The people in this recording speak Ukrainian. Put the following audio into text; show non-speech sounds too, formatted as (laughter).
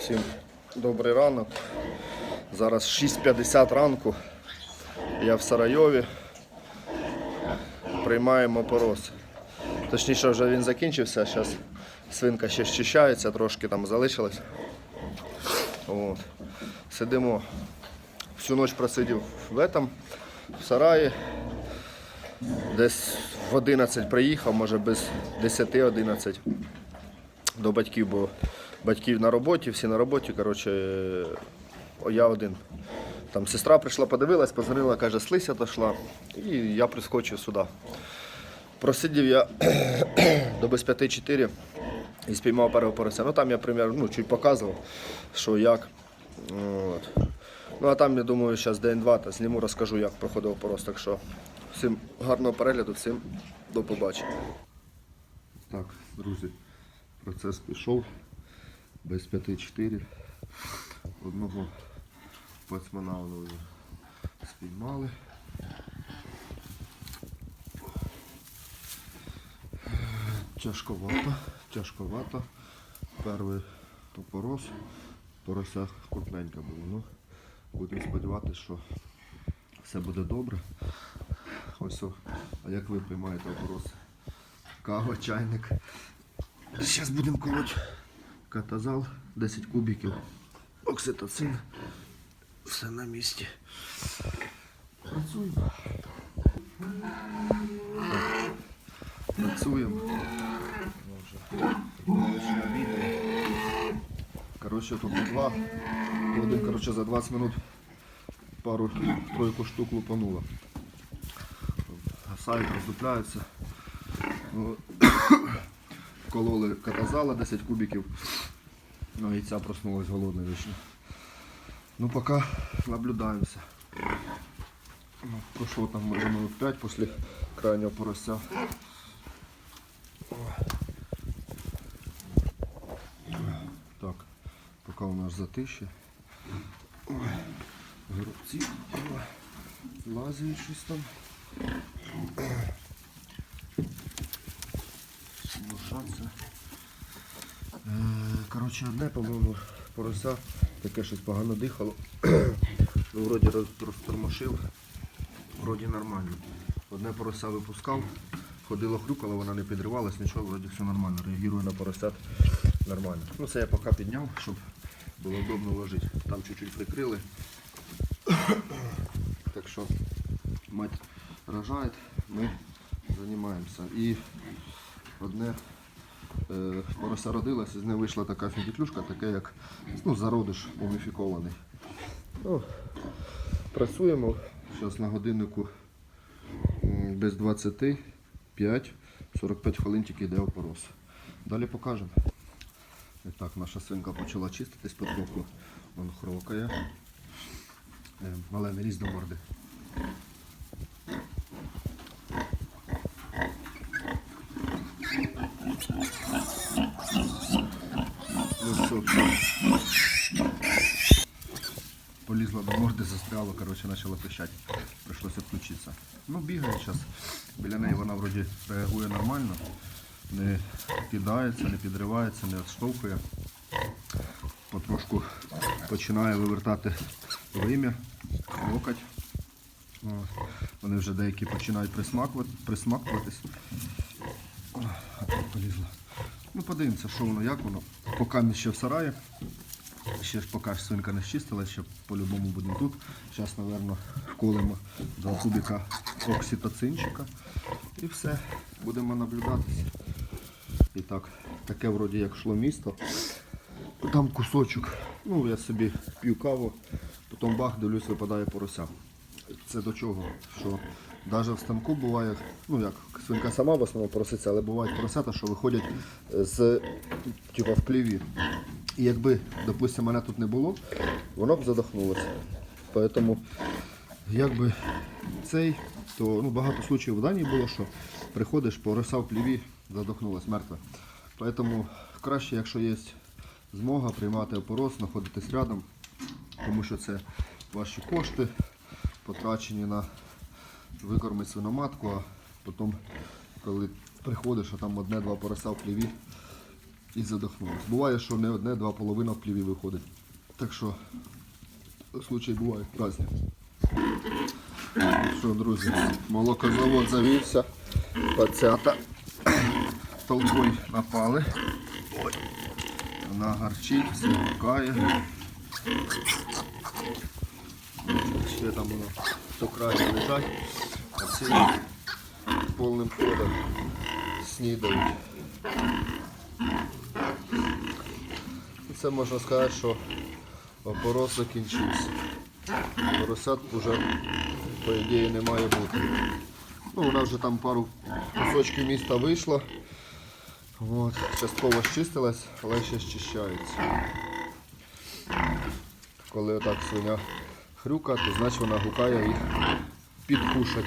Всім добрий ранок. Зараз 6.50 ранку. Я в Сарайові. Приймаємо порос. Точніше, вже він закінчився. Зараз свинка ще щищається, трошки там залишилось. От. Сидимо. Всю ніч просидів в этом, в сараї. Десь в 11 приїхав, може без 10-11 до батьків, бо батьків на роботі, всі на роботі. Коротше, я один. Там сестра прийшла, подивилась, позвонила, каже, слися дошла. І я прискочив сюди. Просидів я (clears throat) до без 5-4 і спіймав першого порося. Ну там я примір, ну, чуть показував, що як. От. Ну а там, я думаю, зараз день-два та зніму, розкажу, як проходив порос. Так що всім гарного перегляду, всім до побачення. Так, друзі, процес пішов без 5-4. Одного пацмана вже спіймали. Тяжковато, тяжковато. Перший топорос. Порося крупненьке було. Ну, будемо сподіватися, що все буде добре. Ось, а як ви приймаєте опорос? Кава, чайник. Зараз будемо колоть катазал, 10 кубиків, окситоцин. Все на місці. Працюємо. Працюємо. Коротше, тут два. Один, коротше, за 20 минут пару тройку штук лупануло. Сайт роздупляється. Кололи катазала 10 кубиків. Ну і ця проснулась голодна вічно. Ну поки наблюдаємося. Ну, Пройшло там може минут 5 після крайнього порося. Так, поки у нас затище. Ой, Горобці лазять щось там. Коротше, одне, по-моєму, порося таке щось погано дихало. (clears throat) ну, вроді роз, розтормошив, вроді нормально. Одне порося випускав, ходило хрюкало, вона не підривалась, нічого, вроді все нормально. Реагує на поросят нормально. Ну це я поки підняв, щоб було удобно ложити. Там чуть-чуть прикрили. (clears throat) так що мать рожає, ми займаємося. І одне порося родилась, з неї вийшла така фіндіклюшка, таке як ну, зародиш муміфікований. Ну, працюємо. Зараз на годиннику без 25, 45 хвилин тільки йде опорос. Далі покажемо. І так, наша свинка почала чиститись потроху. Вон хрокає. Е, Мале не лізь до морди. Ну все. Полізла до морди, застряла, коротше, почала пищати. Прийшлося включитися. Ну, бігає зараз. Біля неї вона вроді реагує нормально. Не кидається, не підривається, не відштовхує. Потрошку починає вивертати вим'я, локоть. Вони вже деякі починають присмакувати, присмакуватись. Ну, подивимося, що воно, як воно. Поки ми ще в сараї. Ще ж поки свинка не щистила, ще по-любому будемо тут. Зараз, мабуть, вколимо два кубика окситоцинчика. І все, будемо наблюдатися. І так, таке вроді як шло місто. Там кусочок. Ну, я собі п'ю каву, потім бах, дивлюсь, випадає порося. Це до чого? Що навіть в станку буває, ну як свинка сама в основному пороситься, але бувають поросята, що виходять з типу, в кліві. І якби, допустимо, мене тут не було, воно б задохнулося. Тому якби цей, то ну, багато случаїв в Данії було, що приходиш, пороса в пліві, задохнулась мертве. Тому краще, якщо є змога приймати опорос, знаходитись рядом, тому що це ваші кошти, потрачені на викормить свиноматку, а потім, коли приходиш, а там одне-два порося в пліві, і задохнулась. Буває, що не одне, два половина в пліві виходить. Так що случай буває різні. Що, друзі, молокозавод завівся, пацята толпой напали. Ой. Вона гарчить, все гукає. Ще там воно до краю лежать, а ці повним ходом снідають. Це можна сказати, що опорос закінчився. Поросят вже, по ідеї, не має бути. Ну, вона вже там пару кусочків міста вийшла. От, частково щистилась, але ще щищається. Коли отак свиня хрюка, то значить вона гукає їх підкушать.